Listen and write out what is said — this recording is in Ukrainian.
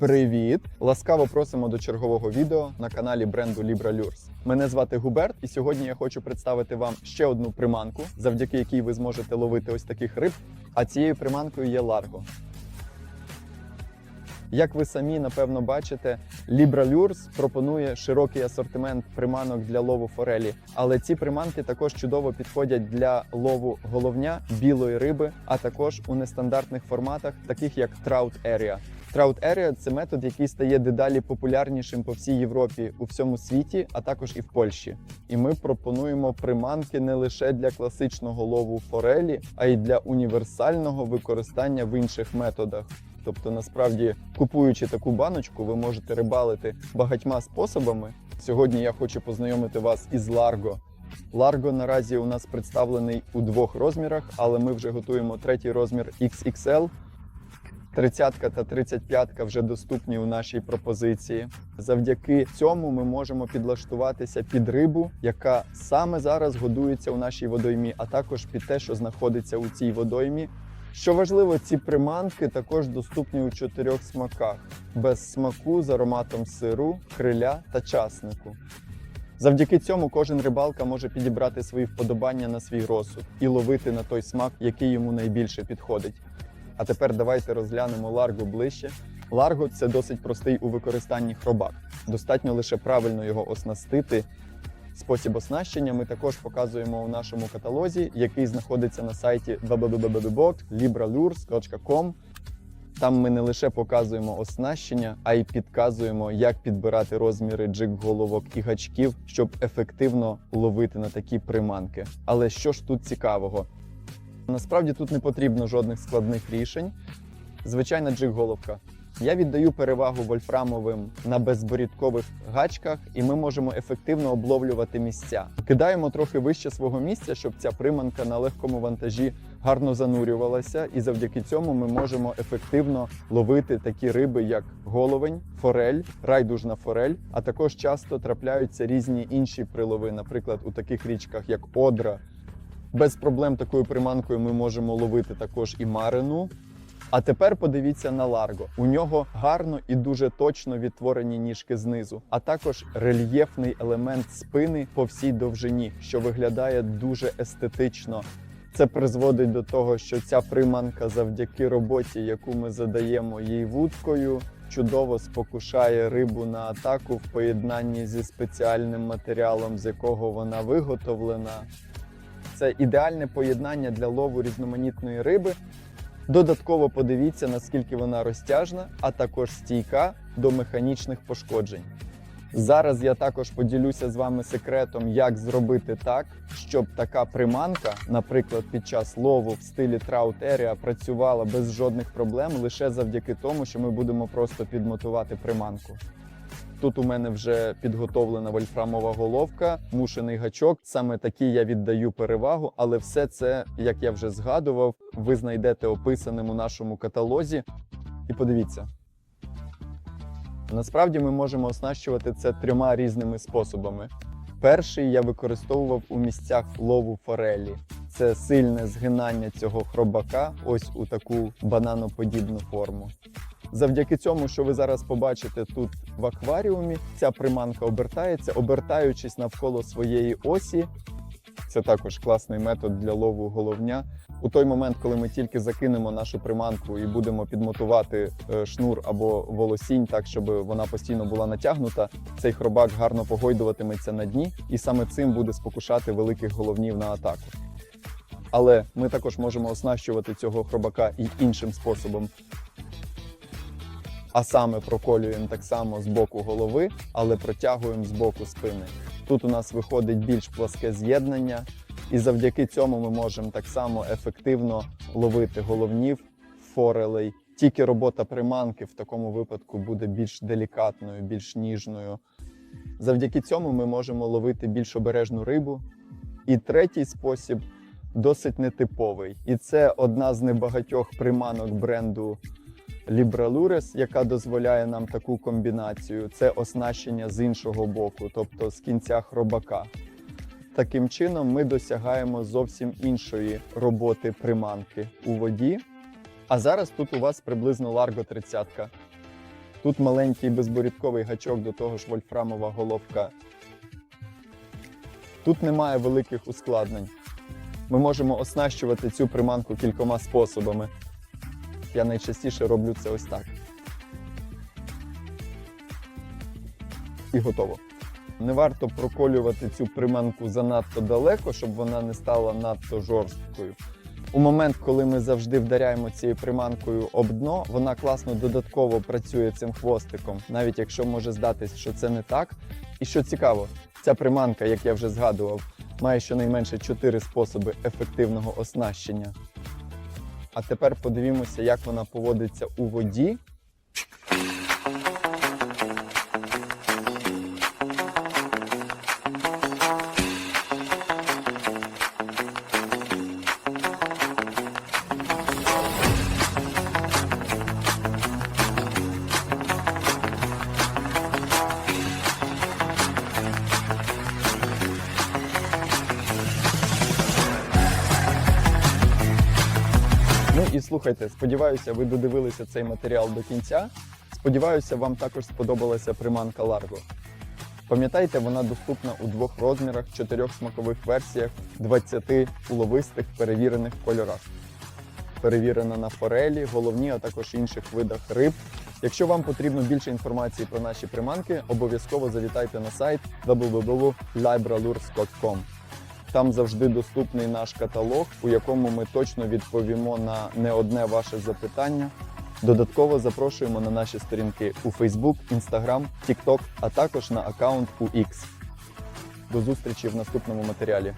Привіт! Ласкаво просимо до чергового відео на каналі бренду Libra Lures. Мене звати Губерт, і сьогодні я хочу представити вам ще одну приманку, завдяки якій ви зможете ловити ось таких риб. А цією приманкою є Largo. Як ви самі напевно бачите, Libra Lures пропонує широкий асортимент приманок для лову форелі, але ці приманки також чудово підходять для лову головня, білої риби, а також у нестандартних форматах, таких як Trout Area. Trout Area – це метод, який стає дедалі популярнішим по всій Європі, у всьому світі, а також і в Польщі. І ми пропонуємо приманки не лише для класичного лову форелі, а й для універсального використання в інших методах. Тобто, насправді, купуючи таку баночку, ви можете рибалити багатьма способами. Сьогодні я хочу познайомити вас із Largo. Largo наразі у нас представлений у двох розмірах, але ми вже готуємо третій розмір XXL. 30 та 35 вже доступні у нашій пропозиції. Завдяки цьому ми можемо підлаштуватися під рибу, яка саме зараз годується у нашій водоймі, а також під те, що знаходиться у цій водоймі. Що важливо, ці приманки також доступні у чотирьох смаках: без смаку з ароматом сиру, криля та часнику. Завдяки цьому кожен рибалка може підібрати свої вподобання на свій розсуд і ловити на той смак, який йому найбільше підходить. А тепер давайте розглянемо ларго ближче. Ларго це досить простий у використанні хробак. Достатньо лише правильно його оснастити. Спосіб оснащення ми також показуємо у нашому каталозі, який знаходиться на сайті www.libralures.com. Там ми не лише показуємо оснащення, а й підказуємо, як підбирати розміри джик-головок і гачків, щоб ефективно ловити на такі приманки. Але що ж тут цікавого? Насправді тут не потрібно жодних складних рішень. Звичайна джиг-головка. Я віддаю перевагу вольфрамовим на безборідкових гачках, і ми можемо ефективно обловлювати місця. Кидаємо трохи вище свого місця, щоб ця приманка на легкому вантажі гарно занурювалася, і завдяки цьому ми можемо ефективно ловити такі риби, як головень, форель, райдужна форель, а також часто трапляються різні інші прилови, наприклад, у таких річках, як Одра. Без проблем такою приманкою ми можемо ловити також і марину. А тепер подивіться на Ларго. У нього гарно і дуже точно відтворені ніжки знизу, а також рельєфний елемент спини по всій довжині, що виглядає дуже естетично. Це призводить до того, що ця приманка, завдяки роботі, яку ми задаємо їй вудкою, чудово спокушає рибу на атаку в поєднанні зі спеціальним матеріалом, з якого вона виготовлена. Це ідеальне поєднання для лову різноманітної риби. Додатково подивіться, наскільки вона розтяжна, а також стійка до механічних пошкоджень. Зараз я також поділюся з вами секретом, як зробити так, щоб така приманка, наприклад, під час лову в стилі Trout Area працювала без жодних проблем лише завдяки тому, що ми будемо просто підмотувати приманку. Тут у мене вже підготовлена вольфрамова головка, мушений гачок. Саме такий я віддаю перевагу, але все це, як я вже згадував, ви знайдете описаним у нашому каталозі. І подивіться. Насправді ми можемо оснащувати це трьома різними способами. Перший я використовував у місцях лову форелі. Це сильне згинання цього хробака, ось у таку бананоподібну форму. Завдяки цьому, що ви зараз побачите тут в акваріумі, ця приманка обертається, обертаючись навколо своєї осі. Це також класний метод для лову головня. У той момент, коли ми тільки закинемо нашу приманку і будемо підмотувати е, шнур або волосінь, так щоб вона постійно була натягнута, цей хробак гарно погойдуватиметься на дні, і саме цим буде спокушати великих головнів на атаку. Але ми також можемо оснащувати цього хробака і іншим способом. А саме проколюємо так само з боку голови, але протягуємо з боку спини. Тут у нас виходить більш пласке з'єднання, і завдяки цьому ми можемо так само ефективно ловити головнів, форелей. Тільки робота приманки в такому випадку буде більш делікатною, більш ніжною. Завдяки цьому ми можемо ловити більш обережну рибу. І третій спосіб досить нетиповий. І це одна з небагатьох приманок бренду Libralures, яка дозволяє нам таку комбінацію. Це оснащення з іншого боку, тобто з кінця хробака. Таким чином, ми досягаємо зовсім іншої роботи приманки у воді. А зараз тут у вас приблизно Largo 30. Тут маленький безборідковий гачок, до того ж вольфрамова головка. Тут немає великих ускладнень. Ми можемо оснащувати цю приманку кількома способами. Я найчастіше роблю це ось так. І готово. Не варто проколювати цю приманку занадто далеко, щоб вона не стала надто жорсткою. У момент, коли ми завжди вдаряємо цією приманкою об дно, вона класно додатково працює цим хвостиком, навіть якщо може здатись, що це не так. І що цікаво, ця приманка, як я вже згадував, має щонайменше 4 способи ефективного оснащення. А тепер подивімося, як вона поводиться у воді. Слухайте, сподіваюся, ви додивилися цей матеріал до кінця. Сподіваюся, вам також сподобалася приманка Largo. Пам'ятайте, вона доступна у двох розмірах, чотирьох смакових версіях, 20 уловистих перевірених кольорах. Перевірена на форелі, головні, а також інших видах риб. Якщо вам потрібно більше інформації про наші приманки, обов'язково завітайте на сайт www.libralures.com. Там завжди доступний наш каталог, у якому ми точно відповімо на не одне ваше запитання. Додатково запрошуємо на наші сторінки у Facebook, Instagram, TikTok, а також на аккаунт у X. До зустрічі в наступному матеріалі.